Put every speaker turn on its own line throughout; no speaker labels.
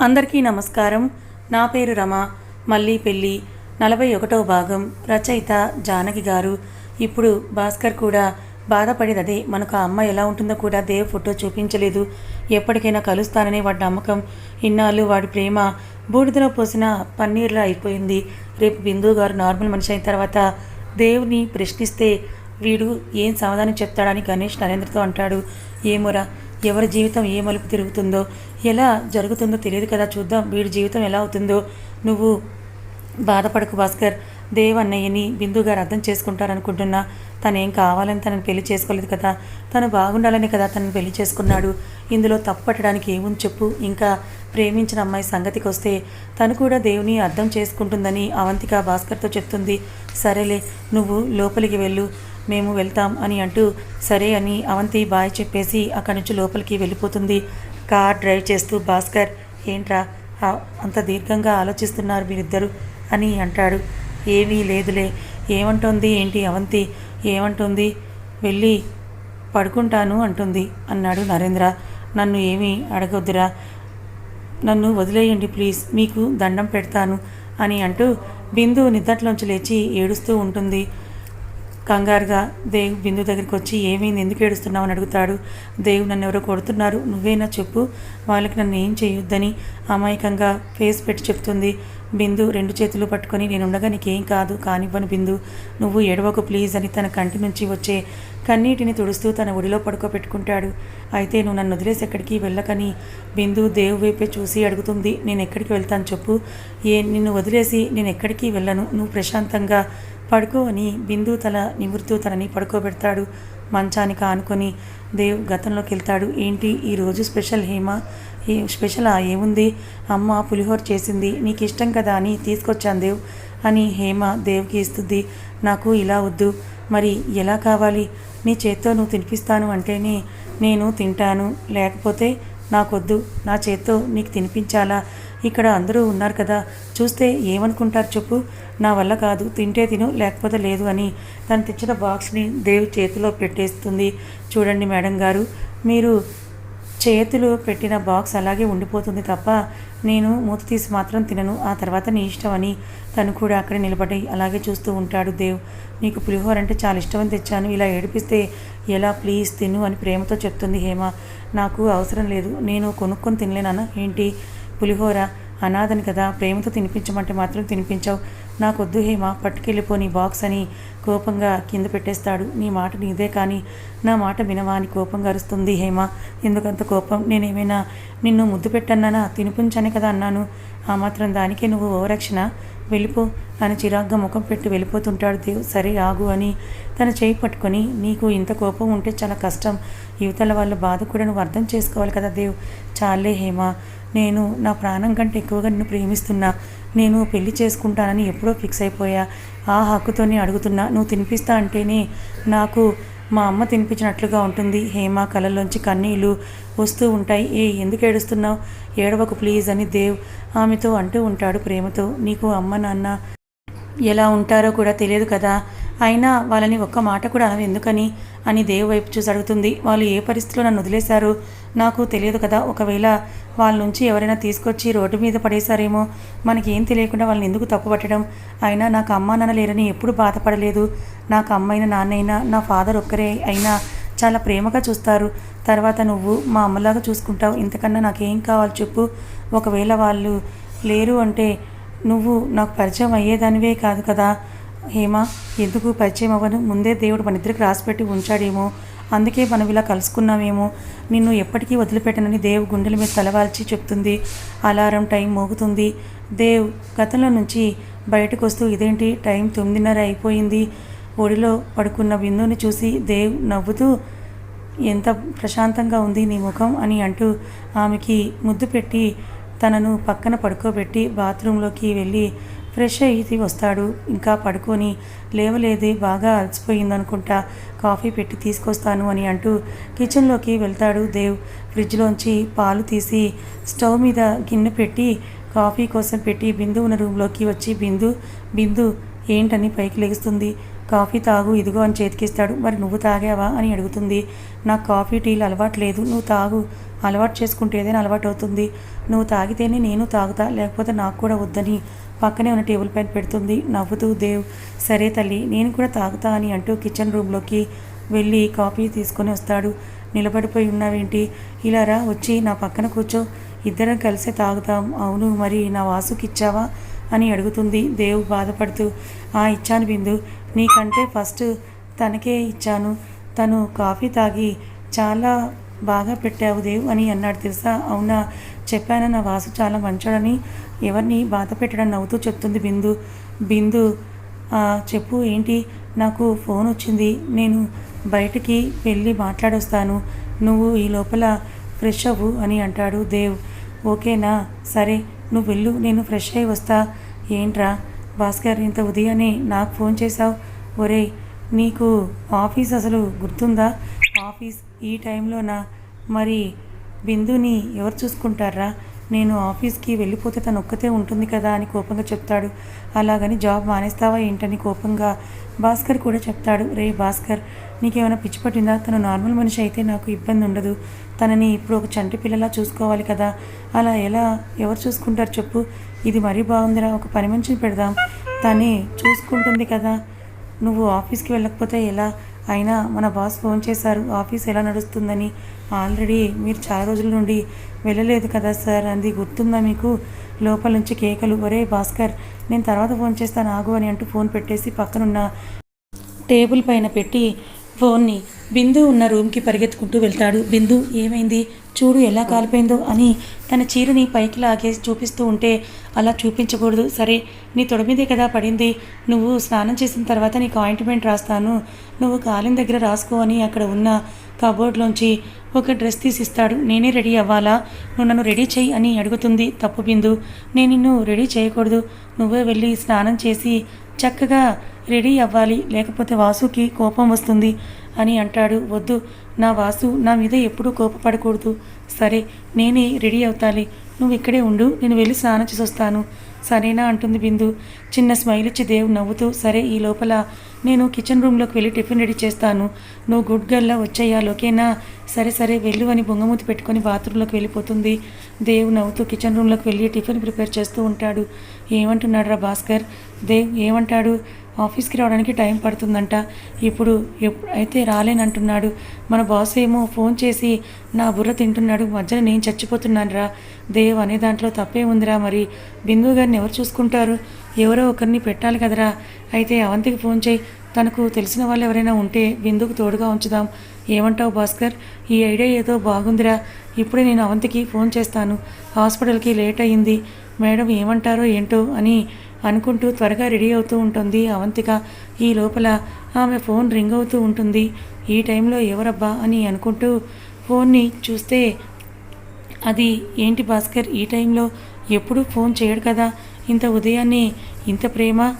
అందరికీ నమస్కారం. నా పేరు రమ. మళ్ళీ పెళ్ళి. నలభై ఒకటవ భాగం. రచయిత జానకి గారు. ఇప్పుడు భాస్కర్ కూడా బాధపడేది అదే మనకు ఆ అమ్మ ఎలా ఉంటుందో కూడా దేవ్ ఫోటో చూపించలేదు. ఎప్పటికైనా కలుస్తాననే వాడి నమ్మకం. ఇన్నాళ్ళు వాడి ప్రేమ బూడిదలో పోసిన పన్నీర్లా అయిపోయింది. రేపు బిందు గారు నార్మల్ మనిషి అయిన తర్వాత దేవుని ప్రశ్నిస్తే వీడు ఏం సమాధానం చెప్తాడని గణేష్ నరేంద్రతో అంటాడు. ఏమోరా ఎవరి జీవితం ఏ మలుపు తిరుగుతుందో. ఎలా జరుగుతుందో తెలియదు కదా చూద్దాం. వీడి జీవితం ఎలా అవుతుందో. నువ్వు బాధపడకు భాస్కర్. దేవ్ అన్నయ్యని బిందు గారు అర్థం చేసుకుంటారనుకుంటున్నా. తను ఏం కావాలని తనని పెళ్ళి చేసుకోలేదు కదా. తను బాగుండాలని కదా తనని పెళ్ళి చేసుకున్నాడు. ఇందులో తప్పట్టడానికి ఏముంది చెప్పు. ఇంకా ప్రేమించిన అమ్మాయి సంగతికి వస్తే తను కూడా దేవుని అర్థం చేసుకుంటుందని అవంతిక భాస్కర్తో చెప్తుంది. సరేలే నువ్వు లోపలికి వెళ్ళు. మేము వెళ్తాం అని అంటూ సరే అని అవంతి బాయ్ చెప్పేసి అక్కడి నుంచి లోపలికి వెళ్ళిపోతుంది. కార్ డ్రైవ్ చేస్తూ భాస్కర్ ఏంట్రా? అంత దీర్ఘంగా ఆలోచిస్తున్నారు మీరిద్దరు అని అంటాడు. ఏమీ లేదులే. ఏమంటుంది ఏంటి అవంతి? ఏమంటుంది? వెళ్ళి పడుకుంటాను అంటుంది. అన్నాడు నరేంద్ర. నన్ను ఏమీ అడగొద్దురా. నన్ను వదిలేయండి ప్లీజ్. మీకు దండం పెడతాను అని అంటూ బిందు నిద్దట్లోంచి లేచి ఏడుస్తూ ఉంటుంది. కంగారుగా దేవ్ బిందు దగ్గరికి వచ్చి ఏమైంది ఎందుకు ఏడుస్తున్నావు? అని అడుగుతాడు. దేవ్ నన్ను ఎవరో కొడుతున్నారు. నువ్వేనా చెప్పు. వాళ్ళకి నన్ను ఏం చేయొద్దని అమాయకంగా ఫేస్ పెట్టి చెప్తుంది. బిందు రెండు చేతులు పట్టుకొని నేనుండగా నీకేం కాదు. కానివ్వను బిందు. నువ్వు ఏడవకు ప్లీజ్ అని తన కంటి నుంచి వచ్చే కన్నీటిని తుడుస్తూ తన ఒడిలో పడుకోబెట్టుకుంటాడు. అయితే నువ్వు నన్ను వదిలేసి ఎక్కడికి వెళ్ళకని బిందు దేవ్ వైపే చూసి అడుగుతుంది. నేను ఎక్కడికి వెళ్తాను చెప్పు. ఏ నిన్ను వదిలేసి నేను ఎక్కడికి వెళ్ళను. నువ్వు ప్రశాంతంగా పడుకో అని బిందు తల నివృత్తు తనని పడుకోబెడతాడు. మంచానికి ఆనుకొని దేవ్ గతంలోకి వెళ్తాడు. ఏంటి ఈరోజు స్పెషల్ హేమ? ఏ స్పెషల్? ఏముంది? అమ్మ పులిహోర చేసింది. నీకు ఇష్టం కదా అని తీసుకొచ్చాను దేవ్ అని హేమ దేవ్కి ఇస్తుంది. నాకు ఇలా వద్దు. మరి ఎలా కావాలి? నీ చేత్తో నువ్వు తినిపిస్తాను అంటేనే నేను తింటాను. లేకపోతే నాకొద్దు. నా చేత్తో నీకు తినిపించాలా? ఇక్కడ అందరూ ఉన్నారు కదా. చూస్తే ఏమనుకుంటారు చెప్పు. నా వల్ల కాదు. తింటే తిను లేకపోతే లేదు అని తను తెచ్చిన బాక్స్ని దేవ్ చేతిలో పెట్టేస్తుంది. చూడండి మేడం గారు మీరు చేతులు పెట్టిన బాక్స్ అలాగే ఉండిపోతుంది తప్ప నేను మూత తీసి మాత్రం తినను. ఆ తర్వాత నీ ఇష్టం అని తను కూడా అక్కడే నిలబడి అలాగే చూస్తూ ఉంటాడు దేవ్. నీకు పులిహోర అంటే చాలా ఇష్టమని తెచ్చాను. ఇలా ఏడిపిస్తే ఎలా? ప్లీజ్ తిను అని ప్రేమతో చెప్తుంది హేమ. నాకు అవసరం లేదు. నేను కొనుక్కొని తినలేనా ఏంటి? పులిహోర అనాథని కదా ప్రేమతో తినిపించమంటే మాత్రం తినిపించావు. నాకొద్దు హేమ పట్టుకెళ్ళిపో నీ బాక్స్ అని కోపంగా కింద పెట్టేస్తాడు. నీ మాట నీదే కానీ నా మాట వినవా అని కోపంగా అరుస్తుంది హేమ. ఎందుకంత కోపం? నేనేమైనా నిన్ను ముద్దు పెట్టన్నానా? తినిపించానే కదా అన్నాను. ఆ మాత్రం దానికే నువ్వు ఓరక్షణ? వెళ్ళిపో అని చిరాగ్గా ముఖం పెట్టి వెళ్ళిపోతుంటాడు దేవ్. సరే ఆగు అని తన చేయి పట్టుకొని నీకు ఇంత కోపం ఉంటే చాలా కష్టం. యువతల వాళ్ళ బాధ కూడా నువ్వు అర్థం చేసుకోవాలి కదా దేవ్. చాలే హేమ. నేను నా ప్రాణం కంటే ఎక్కువగా నిన్ను ప్రేమిస్తున్నా. నేను పెళ్ళి చేసుకుంటానని ఎప్పుడో ఫిక్స్ అయిపోయా. ఆ హక్కుతోనే అడుగుతున్నా. నువ్వు తినిపిస్తా అంటేనే నాకు మా అమ్మ తినిపించినట్లుగా ఉంటుంది. హేమ కళ్ళలోంచి కన్నీళ్ళు వస్తూ ఉంటాయి. ఏ ఎందుకు ఏడుస్తున్నావు? ఏడవకు ప్లీజ్ అని దేవ్ ఆమెతో అంటూ ఉంటాడు ప్రేమతో. నీకు అమ్మ నాన్న ఎలా ఉంటారో కూడా తెలియదు కదా. అయినా వాళ్ళని ఒక్క మాట కూడా అనవి. ఎందుకని? అని దేవు వైపు చూసి అడుగుతుంది. వాళ్ళు ఏ పరిస్థితిలో నన్ను వదిలేశారు? నాకు తెలియదు కదా. ఒకవేళ వాళ్ళ నుంచి ఎవరైనా తీసుకొచ్చి రోడ్డు మీద పడేశారేమో? మనకి ఏం తెలియకుండా వాళ్ళని ఎందుకు తప్పుపట్టడం? అయినా నాకు అమ్మ నాన్న లేరని ఎప్పుడు బాధపడలేదు. నాకు అమ్మైన నాన్నైనా నా ఫాదర్ ఒక్కరే అయినా చాలా ప్రేమగా చూస్తారు. తర్వాత నువ్వు మా అమ్మలాగా చూసుకుంటావు. ఇంతకన్నా నాకేం కావాలి చెప్పు. ఒకవేళ వాళ్ళు లేరు అంటే నువ్వు నాకు పరిచయం అయ్యేదానివే కాదు కదా. హేమ ఎందుకు పరిచయం అవ్వను? ముందే దేవుడు మన ఇద్దరికి రాసిపెట్టి ఉంచాడేమో. అందుకే మనం ఇలా కలుసుకున్నామేమో. నిన్ను ఎప్పటికీ వదిలిపెట్టనని దేవ్ గుండెల మీద తలవాల్చి చెప్తుంది. Alarm time మోగుతుంది. దేవ్ గతంలో నుంచి బయటకు వస్తూ ఇదేంటి? టైం తొమ్మిదిన్నర అయిపోయింది. ఒడిలో పడుకున్న బిందుని చూసి దేవ్ నవ్వుతూ ఎంత ప్రశాంతంగా ఉంది నీ ముఖం అని అంటూ ఆమెకి ముద్దు పెట్టి తనను పక్కన పడుకోబెట్టి బాత్రూంలోకి వెళ్ళి ఫ్రెష్ అయ్యి వస్తాడు. ఇంకా పడుకొని లేవలేదు బాగా అలసిపోయిందనుకుంటా కాఫీ పెట్టి తీసుకొస్తాను అని అంటూ కిచెన్లోకి వెళ్తాడు దేవ్. ఫ్రిడ్జ్లోంచి పాలు తీసి స్టవ్ మీద గిన్నె పెట్టి కాఫీ కోసం పెట్టి బిందు ఉన్న రూమ్లోకి వచ్చి బిందు బిందు ఏంటని పైకి లెగుస్తుంది? కాఫీ తాగు ఇదిగో అని చేతికిస్తాడు. మరి నువ్వు తాగావా? అని అడుగుతుంది. నాకు కాఫీ టీలు అలవాటు లేదు. నువ్వు తాగు. అలవాటు చేసుకుంటే ఏదైనా అలవాటు అవుతుంది. నువ్వు తాగితేనే నేను తాగుతా. లేకపోతే నాకు కూడా వద్దని పక్కనే ఉన్న టేబుల్ పైన పెడుతుంది. నవ్వుతూ దేవ్ సరే తల్లి నేను కూడా తాగుతా అని అంటూ కిచెన్ రూమ్లోకి వెళ్ళి కాఫీ తీసుకొని వస్తాడు. నిలబడిపోయి ఉన్నావేంటి? ఇలా రా వచ్చి నా పక్కన కూర్చో. ఇద్దరం కలిసే తాగుతాం. అవును మరి నా వాసుకి ఇచ్చావా? అని అడుగుతుంది దేవ్ బాధపడుతూ. ఆ ఇచ్చాను బిందు. నీకంటే ఫస్ట్ తనకే ఇచ్చాను. తను కాఫీ తాగి చాలా బాగా పెట్టావు దేవ్ అని అన్నాడు తెలుసా? అవునా? చెప్పాను నా వాసు చాలా మంచోడని ఎవరిని బాధ పెట్టడం నవ్వుతూ చెప్తుంది బిందు. బిందు చెప్పు ఏంటి? నాకు ఫోన్ వచ్చింది. నేను బయటికి వెళ్ళి మాట్లాడొస్తాను. నువ్వు ఈ లోపల ఫ్రెష్ అవ్వు అని అంటాడు దేవ్. ఓకేనా సరే నువ్వు వెళ్ళు నేను ఫ్రెష్ అయి వస్తా. ఏంట్రా భాస్కర్ ఇంత ఉదయాన్నే నాకు ఫోన్ చేశావు? ఒరేయ్ నీకు ఆఫీస్ అసలు గుర్తుందా? ఆఫీస్ ఈ టైంలోనా? మరి బిందుని ఎవరు చూసుకుంటారా? నేను ఆఫీస్కి వెళ్ళిపోతే తను ఒక్కతే ఉంటుంది కదా అని కోపంగా చెప్తాడు. అలాగని జాబ్ మానేస్తావా ఏంటని కోపంగా భాస్కర్ కూడా చెప్తాడు. రే భాస్కర్ నీకేమైనా పిచ్చి పట్టిందా? తను నార్మల్ మనిషి అయితే నాకు ఇబ్బంది ఉండదు. తనని ఇప్పుడు ఒక చంటి పిల్లలా చూసుకోవాలి కదా. అలా ఎలా? ఎవరు చూసుకుంటారు చెప్పు. ఇది మరీ బాగుందిరా ఒక పని మనిషిని పెడదాం. తనే చూసుకుంటుంది కదా. నువ్వు ఆఫీస్కి వెళ్ళకపోతే ఎలా? అయినా మన బాస్ ఫోన్ చేశారు ఆఫీస్ ఎలా నడుస్తుందని. ఆల్రెడీ మీరు చాలా రోజుల నుండి వెళ్ళలేదు కదా సార్ అంది. గుర్తుందా మీకు? లోపల నుంచి కేకలు ఒరే భాస్కర్ నేను తర్వాత ఫోన్ చేస్తాను ఆగు అని అంటూ ఫోన్ పెట్టేసి పక్కనున్న టేబుల్ పైన పెట్టి ఫోన్ని బిందు ఉన్న రూమ్కి పరిగెత్తుకుంటూ వెళ్తాడు. బిందు ఏమైంది? చూడు ఎలా కాలిపోయిందో అని తన చీరని పైకి లాగేసి చూపిస్తూ ఉంటే అలా చూపించకూడదు. సరే నీ తొడ మీదే కదా పడింది. నువ్వు స్నానం చేసిన తర్వాత నీకు ఆయింట్మెంట్ రాస్తాను. నువ్వు కాలిన దగ్గర రాసుకో అని అక్కడ ఉన్న కబోర్డ్లోంచి ఒక డ్రెస్ తీసిస్తాడు. నేనే రెడీ అవ్వాలా? నువ్వు నన్ను రెడీ చేయి అని అడుగుతుంది. తప్పు బిందు. నేను నిన్ను రెడీ చేయకూడదు. నువ్వే వెళ్ళి స్నానం చేసి చక్కగా రెడీ అవ్వాలి లేకపోతే వాసుకి కోపం వస్తుంది అని అంటాడు. వద్దు నా వాసు నా మీద ఎప్పుడూ కోపపడకూడదు. సరే నేనే రెడీ అవుతాలి. నువ్వు ఇక్కడే ఉండు నేను వెళ్ళి స్నానం చేసి వస్తాను సరేనా అంటుంది బిందు. చిన్న స్మైల్ ఇచ్చి దేవు నవ్వుతూ సరే ఈ లోపల నేను కిచెన్ రూమ్లోకి వెళ్ళి టిఫిన్ రెడీ చేస్తాను. నువ్వు గుడ్ గల్లా వచ్చేయాలి ఓకేనా సరే సరే వెళ్ళు అని బొంగమూతి పెట్టుకొని బాత్రూంలోకి వెళ్ళిపోతుంది. దేవ్ నవ్వుతూ కిచెన్ రూమ్లోకి వెళ్ళి టిఫిన్ ప్రిపేర్ చేస్తూ ఉంటాడు. ఏమంటున్నాడు రా భాస్కర్? దేవ్ ఏమంటాడు? ఆఫీస్కి రావడానికి టైం పడుతుందంట. ఇప్పుడు ఎప్పుడు అయితే రాలేనంటున్నాడు. మన బాస్ ఏమో ఫోన్ చేసి నా బుర్ర తింటున్నాడు మధ్యన నేను చచ్చిపోతున్నాను రా దేవ్ అనే దాంట్లో తప్పే ఉందిరా మరి. బిందు గారిని ఎవరు చూసుకుంటారు? ఎవరో ఒకరిని పెట్టాలి కదరా. అయితే అవంతికి ఫోన్ చేయి. తనకు తెలిసిన వాళ్ళు ఎవరైనా ఉంటే బిందుకు తోడుగా ఉంచుదాం. ఏమంటావు భాస్కర్? ఈ ఐడియా ఏదో బాగుందిరా. ఇప్పుడే నేను అవంతికి ఫోన్ చేస్తాను. హాస్పిటల్కి లేట్ అయ్యింది మేడం ఏమంటారో ఏంటో అని అనుకుంటూ త్వరగా రెడీ అవుతూ ఉంటుంది. అవంతిక ఈ లోపల ఆమె ఫోన్ రింగ్ అవుతూ ఉంటుంది. ఈ టైంలో ఎవరబ్బా అని అనుకుంటూ ఫోన్ని చూస్తే అది ఏంటి భాస్కర్ ఈ టైంలో ఎప్పుడు ఫోన్ చేయడు కదా? ఇంత ఉదయాన్నే ఇంత ప్రేమ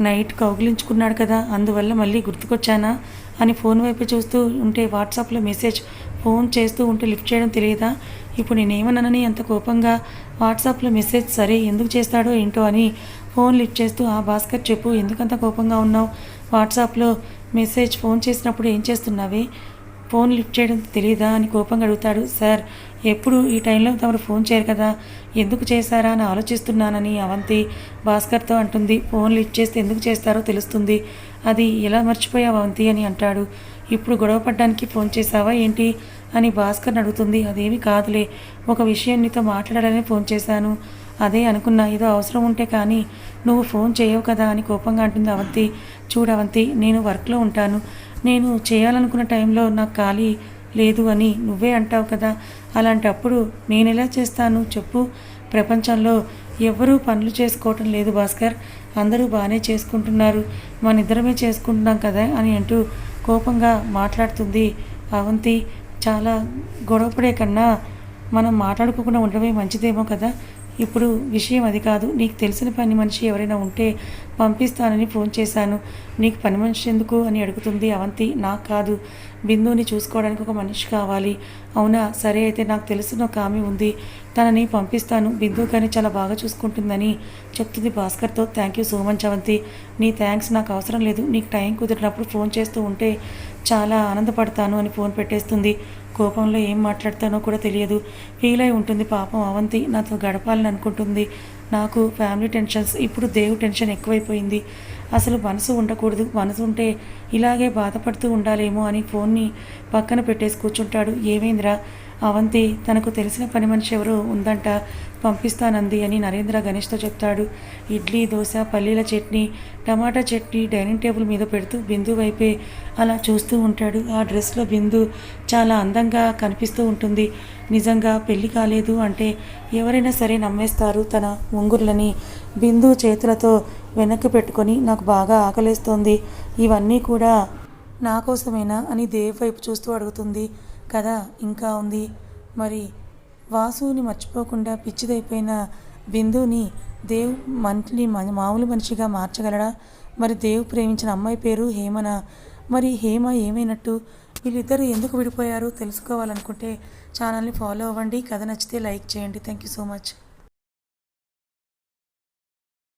నైట్ కౌగిలించుకున్నాడు కదా? అందువల్ల మళ్ళీ గుర్తుకొచ్చానా? అని ఫోన్ వైపు చూస్తూ ఉంటే వాట్సాప్లో మెసేజ్ ఫోన్ చేస్తూ ఉంటే లిఫ్ట్ చేయడం తెలియదా? ఇప్పుడు నేనేమన్నానని అంత కోపంగా వాట్సాప్లో మెసేజ్ సరే ఎందుకు చేస్తాడో ఏంటో అని ఫోన్ లిఫ్ట్ చేస్తూ ఆ భాస్కర్ చెప్పు ఎందుకంత కోపంగా ఉన్నావు? వాట్సాప్లో మెసేజ్ ఫోన్ చేసినప్పుడు ఏం చేస్తున్నావే? ఫోన్ లిఫ్ట్ చేయడం తెలియదా అని కోపంగా అడుగుతాడు. సార్ ఎప్పుడు ఈ టైంలో తమరు ఫోన్ చేయరు కదా? ఎందుకు చేశారా? అని ఆలోచిస్తున్నానని అవంతి భాస్కర్తో అంటుంది. ఫోన్ లిఫ్ట్ చేస్తే ఎందుకు చేస్తారో తెలుస్తుంది. అది ఎలా మర్చిపోయావు అవంతి? అని అంటాడు. ఇప్పుడు గొడవ పడ్డానికి ఫోన్ చేశావా ఏంటి? అని భాస్కర్ అడుగుతుంది. అదేమి కాదులే. ఒక విషయం నీతో మాట్లాడాలని ఫోన్ చేశాను. అదే అనుకున్నా ఏదో అవసరం ఉంటే కానీ నువ్వు ఫోన్ చేయవు కదా అని కోపంగా అంటుంది అవంతి. చూడవంతి నేను వర్క్లో ఉంటాను. నేను చేయాలనుకున్న టైంలో నాకు ఖాళీ లేదు అని నువ్వే అంటావు కదా. అలాంటప్పుడు నేను ఎలా చేస్తాను చెప్పు. ప్రపంచంలో ఎవ్వరూ పనులు చేసుకోవటం లేదు భాస్కర్. అందరూ బాగానే చేసుకుంటున్నారు. మన ఇద్దరమే చేసుకుంటున్నాం కదా అని అంటూ కోపంగా మాట్లాడుతుంది అవంతి. చాలా గొడవపడే కన్నా మనం మాట్లాడుకోకుండా ఉండడమే మంచిదేమో కదా. ఇప్పుడు విషయం అది కాదు. నీకు తెలిసిన పని మనిషి ఎవరైనా ఉంటే పంపిస్తానని ఫోన్ చేశాను. నీకు పని మనిషి ఎందుకు అని అడుగుతుంది అవంతి. నాకు కాదు. బిందుని చూసుకోవడానికి ఒక మనిషి కావాలి. అవునా? సరే అయితే నాకు తెలిసిన ఒక ఆమె ఉంది. తనని పంపిస్తాను. బిందు కానీ చాలా బాగా చూసుకుంటుందని చెప్తుంది భాస్కర్తో. Thank you so much Avanti. నీ థ్యాంక్స్ నాకు అవసరం లేదు. నీకు టైం కుదిరినప్పుడు ఫోన్ చేస్తూ ఉంటే చాలా ఆనందపడతాను అని ఫోన్ పెట్టేస్తుంది. కోపంలో ఏం మాట్లాడతానో కూడా తెలియదు. ఫీల్ అయి ఉంటుంది పాపం అవంతి. నాతో గడపాలని అనుకుంటుంది. నాకు ఫ్యామిలీ టెన్షన్స్ ఇప్పుడు దేవు టెన్షన్ ఎక్కువైపోయింది. అసలు మనసు ఉండకూడదు. మనసు ఉంటే ఇలాగే బాధపడుతూ ఉండాలేమో అని ఫోన్ని పక్కన పెట్టేసి కూర్చుంటాడు. ఏమైందిరా? అవంతి తనకు తెలిసిన పని మనిషి ఎవరో ఉందంట పంపిస్తానంది అని నరేంద్ర గణేష్తో చెప్తాడు. ఇడ్లీ దోశ పల్లీల చట్నీ టమాటా చట్నీ డైనింగ్ టేబుల్ మీద పెడుతూ బిందు వైపే అలా చూస్తూ ఉంటాడు. ఆ డ్రెస్లో బిందు చాలా అందంగా కనిపిస్తూ ఉంటుంది. నిజంగా పెళ్ళి కాలేదు అంటే ఎవరైనా సరే నమ్మేస్తారు తన ఉంగుర్లని. బిందు చేతులతో వెనక్కి పెట్టుకొని నాకు బాగా ఆకలేస్తోంది. ఇవన్నీ కూడా నా కోసమేనా అని దేవ్ వైపు చూస్తూ అడుగుతుంది. కదా ఇంకా ఉంది. మరి వాసుని మర్చిపోకుండా పిచ్చిదైపోయిన బిందుని దేవ్ మంత్లీ మామూలు మనిషిగా మార్చగలడా? మరి దేవ్ ప్రేమించిన అమ్మాయి పేరు హేమన? మరి హేమ ఏమైనట్టు? వీళ్ళిద్దరూ ఎందుకు విడిపోయారు తెలుసుకోవాలనుకుంటే ఛానల్ని ఫాలో అవ్వండి. కథ నచ్చితే లైక్ చేయండి. Thank you so much.